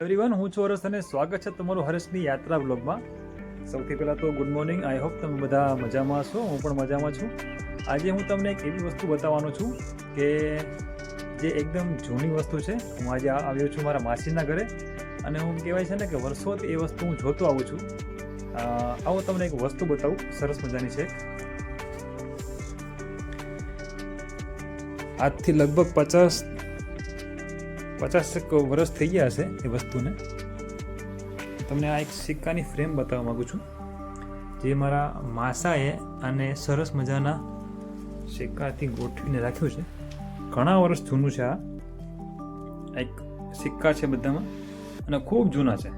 Everyone હું છું હરસ અને સ્વાગત છે તમારું હર્ષની યાત્રા બ્લોગમાં સૌથી પહેલાં તો ગુડ મોર્નિંગ આઈ હોપ તમે બધા મજામાં છો. હું પણ મજામાં છું. આજે હું તમને એક એવી વસ્તુ બતાવવાનો છું કે જે એકદમ જૂની વસ્તુ છે. હું આજે આવ્યો છું મારા માસીના ઘરે અને હું કહેવાય છે ને કે વર્ષોથી એ વસ્તુ હું જોતો આવું છું. આવો તમને એક વસ્તુ બતાવું. સરસ મજાની છે. આજથી લગભગ પચાસ પચાસેક વર્ષ થઈ ગયા હશે એ વસ્તુને. તમને આ એક સિક્કાની ફ્રેમ બતાવવા માગું છું. જે મારા માસાએ આને સરસ મજાના સિક્કાથી ગોઠવીને રાખ્યું છે. ઘણા વર્ષ જૂનું છે આ એક સિક્કા છે બધામાં અને ખૂબ જૂના છે.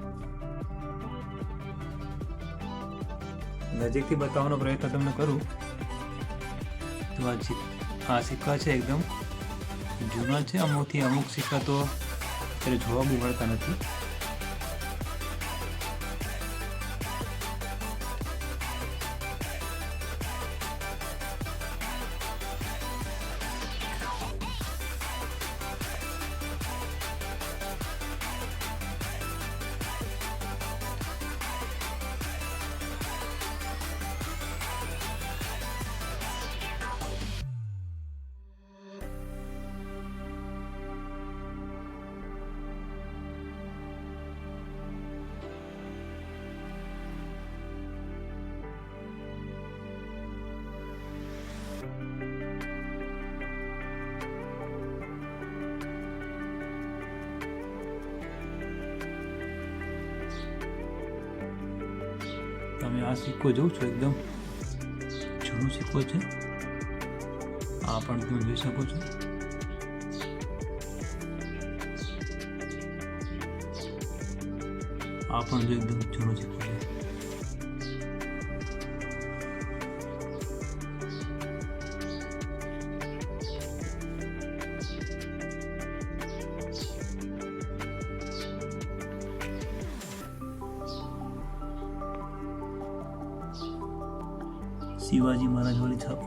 નજીકથી બતાવવાનો પ્રયત્ન તમને કરું. તો આ સિક્કા છે એકદમ. જૂના છે અમુકથી અમુક સિક્કા તો અત્યારે જોવા બી મળતા નથી. આ સિક્કો જોઉં છું એકદમ. જૂનો સિક્કો છે. આ પણ તમે જોઈ શકો છો. આ પણ જો એકદમ જૂનો સિક્કો છે. शिवाजी महाराज वाली छाप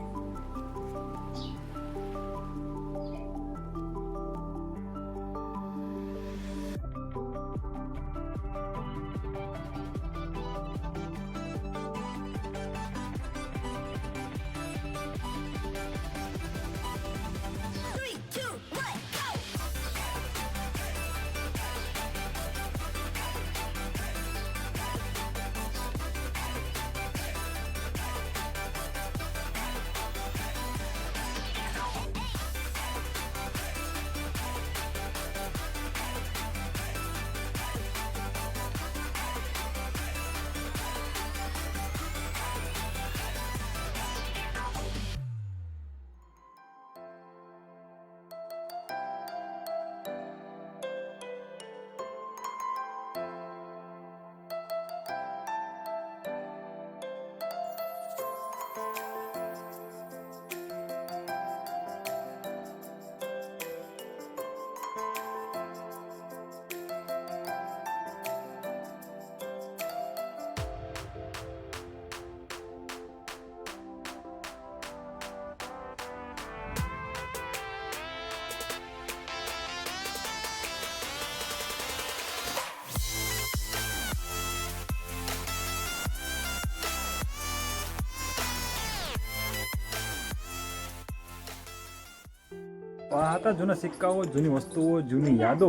તો આ હતા જૂના સિક્કાઓ, જૂની વસ્તુઓ, જૂની યાદો.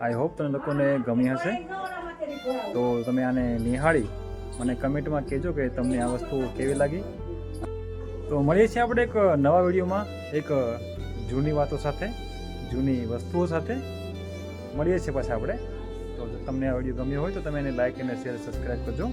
આઈ હોપ તમને લોકોને ગમી હશે. તો તમે આને નિહાળી મને કમેન્ટમાં કહેજો કે તમને આ વસ્તુ કેવી લાગી. તો મળીએ છીએ આપણે એક નવા વિડીયોમાં, એક જૂની વાતો સાથે, જૂની વસ્તુઓ સાથે. મળીએ છીએ પાછા આપણે. તો તમને આ વીડિયો ગમ્યો હોય તો તમે એને લાઈક અને શેર સબસ્ક્રાઈબ કરજો.